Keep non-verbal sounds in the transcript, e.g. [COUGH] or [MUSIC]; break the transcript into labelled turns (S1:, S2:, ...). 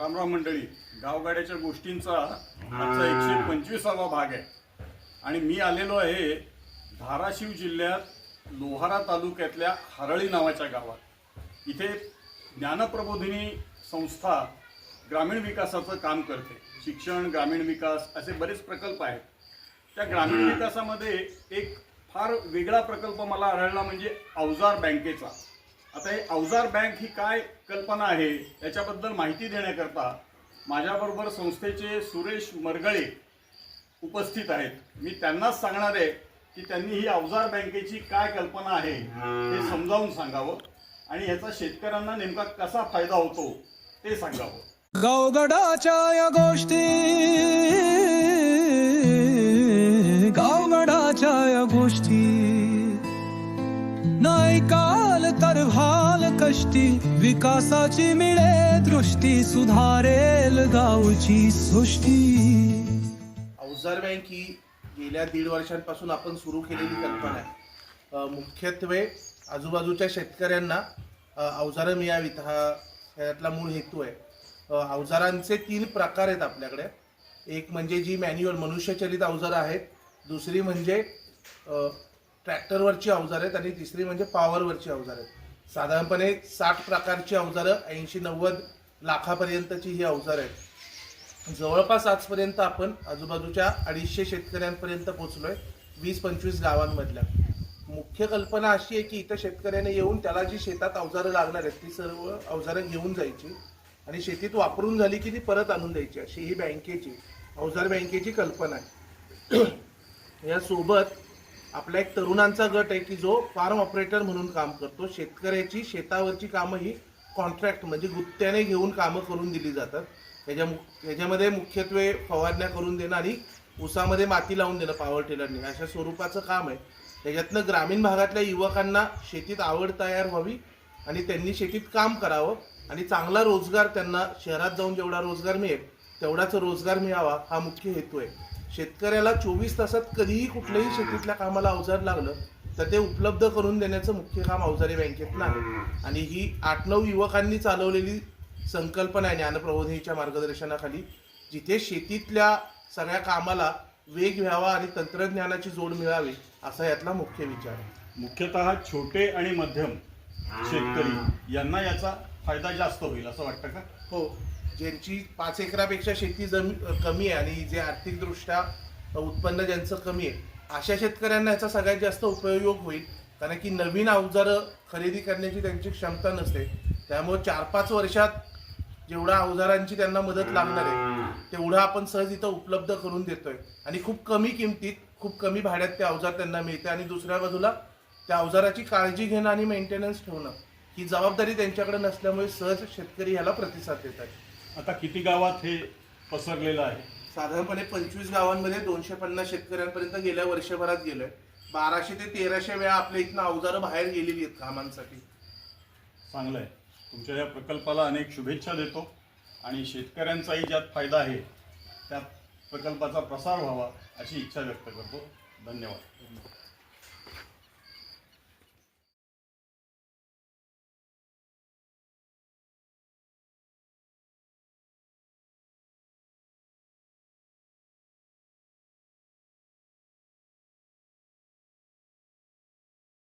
S1: रामराम मंडळी गावगाड्याच्या गोष्टींचा आजचा एकशे पंचवीसावा भाग आहे. आणि मी आलेलो आहे धाराशिव जिल्ह्यात लोहारा तालुक्यातल्या हरळी नावाच्या गावात. इथे ज्ञानप्रबोधिनी संस्था ग्रामीण विकासाचं काम करते. शिक्षण ग्रामीण विकास असे बरेच प्रकल्प आहेत. त्या ग्रामीण विकासामध्ये एक फार वेगळा प्रकल्प मला आढळला म्हणजे अवजार बँकेचा. आता हे अवजार बँक ही काय कल्पना आहे याच्याबद्दल माहिती देण्याकरता माझ्याबरोबर संस्थेचे सुरेश मरगळे उपस्थित आहेत. मी त्यांनाच सांगणार आहे की त्यांनी ही अवजार बँकेची काय कल्पना आहे हे समजावून सांगावं आणि याचा शेतकऱ्यांना नेमका कसा फायदा होतो ते सांगावं.
S2: गावगडाच्या या गोष्टी गावगडाच्या या गोष्टी. नाही का तर भाल कष्टी विकासाची मिळे दृष्टी सुधारेल गावची सृष्टी.
S3: अवजार बँक ही गेल्या दीड वर्षांपासून आपण सुरू केलेली कल्पना आहे. मुख्यत्वे आजूबाजूच्या शेतकऱ्यांना अवजारं मिळावीत हा ह्यातला मूळ हेतू आहे. अवजारांचे तीन प्रकार आहेत आपल्याकडे. एक म्हणजे जी मॅन्युअल मनुष्यचलित अवजारं आहेत. दुसरी म्हणजे ट्रॅक्टरवरची अवजारं आहेत आणि तिसरी म्हणजे पॉवरवरची अवजारं आहेत. साधारणपणे साठ प्रकारची अवजारं ऐंशी नव्वद लाखापर्यंतची ही अवजारं आहेत. जवळपास आजपर्यंत आपण आजूबाजूच्या अडीचशे शेतकऱ्यांपर्यंत पोचलो आहे वीस पंचवीस गावांमधल्या. मुख्य कल्पना अशी आहे की इथं शेतकऱ्याने येऊन त्याला जी शेतात अवजारं लागणार आहेत ती सर्व अवजारं घेऊन जायची आणि शेतीत वापरून झाली की ती परत आणून द्यायची. अशी ही बँकेची अवजार बँकेची कल्पना आहे. [CLEARS THROAT] यासोबत आपला एक तरुणांचा गट आहे की जो फार्म ऑपरेटर म्हणून काम करतो. शेतकऱ्याची शेतावरची कामं ही कॉन्ट्रॅक्ट म्हणजे गुत्त्याने घेऊन कामं करून दिली जातात. त्याच्या याच्यामध्ये मुख्यत्वे फवारण्या करून देणं आणि ऊसामध्ये माती लावून देणं पॉवर टेलरने अशा स्वरूपाचं काम आहे. त्याच्यातनं ग्रामीण भागातल्या युवकांना शेतीत आवड तयार व्हावी आणि त्यांनी शेतीत काम करावं आणि चांगला रोजगार त्यांना शहरात जाऊन जेवढा रोजगार मिळेल तेवढाच रोजगार मिळावा हा मुख्य हेतू आहे. शेतकऱ्याला चोवीस तासात कधीही कुठल्याही शेतीतल्या कामाला अवजार लागलं तर ते उपलब्ध करून देण्याचं मुख्य काम अवजारी बँकेतनं आहे. आणि ही आठ नऊ युवकांनी चालवलेली संकल्पना आहे ज्ञानप्रबोधिनीच्या मार्गदर्शनाखाली जिथे शेतीतल्या सगळ्या कामाला वेग व्हावा आणि तंत्रज्ञानाची जोड मिळावी असा यातला मुख्य विचार आहे.
S1: मुख्यतः छोटे आणि मध्यम शेतकरी यांना याचा फायदा जास्त होईल असं वाटतं का?
S3: हो. ज्यांची पाच एकरापेक्षा शेती जमी कमी आहे आणि जे आर्थिकदृष्ट्या उत्पन्न ज्यांचं कमी आहे अशा शेतकऱ्यांना याचा सगळ्यात जास्त उपयोग होईल. कारण की नवीन अवजारं खरेदी करण्याची त्यांची क्षमता नसते. त्यामुळे चार पाच वर्षात जेवढा अवजारांची त्यांना मदत लागणार आहे तेवढं आपण सहज इथं उपलब्ध करून देतोय. आणि खूप कमी किमतीत खूप कमी भाड्यात ते अवजार त्यांना मिळते. आणि दुसऱ्या बाजूला त्या अवजाराची काळजी घेणं आणि मेंटेनन्स ठेवणं ही जबाबदारी त्यांच्याकडे नसल्यामुळे सहज शेतकरी ह्याला प्रतिसाद देत आहेत.
S1: आता किती गावात हे पसरलेलं आहे?
S3: साधारणपणे पंचवीस गावांमध्ये दोनशे पन्नास शेतकऱ्यांपर्यंत गेल्या वर्षभरात गेलोय. बाराशे ते तेराशे वेळा आपल्या इथनं अवजारं बाहेर गेलेली आहेत कामांसाठी.
S1: चांगलं आहे तुमच्या या प्रकल्पाला अनेक शुभेच्छा देतो आणि शेतकऱ्यांचाही ज्यात फायदा आहे त्या प्रकल्पाचा प्रसार व्हावा अशी इच्छा व्यक्त करतो. धन्यवाद.